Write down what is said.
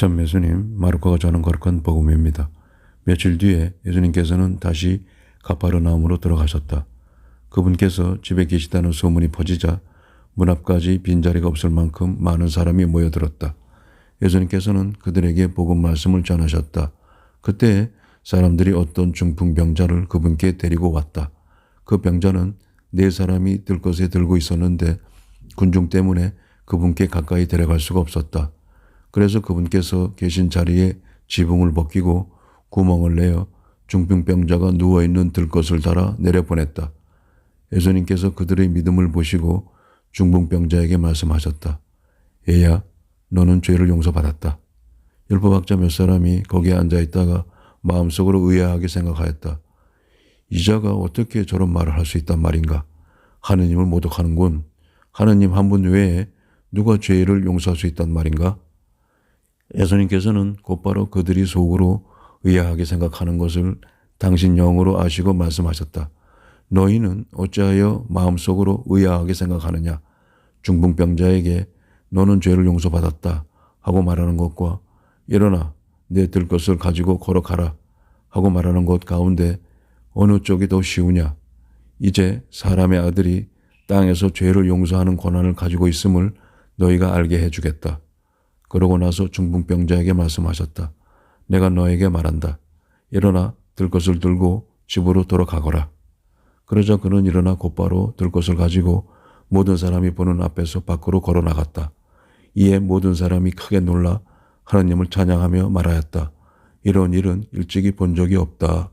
참 예수님, 마르코가 전한 거룩한 복음입니다. 며칠 뒤에 예수님께서는 다시 가파르나움으로 들어가셨다. 그분께서 집에 계시다는 소문이 퍼지자 문 앞까지 빈자리가 없을 만큼 많은 사람이 모여들었다. 예수님께서는 그들에게 복음 말씀을 전하셨다. 그때 사람들이 어떤 중풍병자를 그분께 데리고 왔다. 그 병자는 네 사람이 들 것에 들고 있었는데 군중 때문에 그분께 가까이 데려갈 수가 없었다. 그래서 그분께서 계신 자리에 지붕을 벗기고 구멍을 내어 중풍병자가 누워있는 들것을 달아 내려보냈다. 예수님께서 그들의 믿음을 보시고 중풍병자에게 말씀하셨다. 얘야, 너는 죄를 용서받았다. 율법학자 몇 사람이 거기에 앉아있다가 마음속으로 의아하게 생각하였다. 이자가 어떻게 저런 말을 할 수 있단 말인가? 하느님을 모독하는군. 하느님 한 분 외에 누가 죄를 용서할 수 있단 말인가? 예수님께서는 곧바로 그들이 속으로 의아하게 생각하는 것을 당신 영으로 아시고 말씀하셨다. 너희는 어찌하여 마음속으로 의아하게 생각하느냐? 중풍병자에게 너는 죄를 용서받았다 하고 말하는 것과 일어나 내 들 것을 가지고 걸어가라 하고 말하는 것 가운데 어느 쪽이 더 쉬우냐? 이제 사람의 아들이 땅에서 죄를 용서하는 권한을 가지고 있음을 너희가 알게 해주겠다. 그러고 나서 중풍병자에게 말씀하셨다. 내가 너에게 말한다. 일어나 들 것을 들고 집으로 돌아가거라. 그러자 그는 일어나 곧바로 들 것을 가지고 모든 사람이 보는 앞에서 밖으로 걸어 나갔다. 이에 모든 사람이 크게 놀라 하나님을 찬양하며 말하였다. 이런 일은 일찍이 본 적이 없다.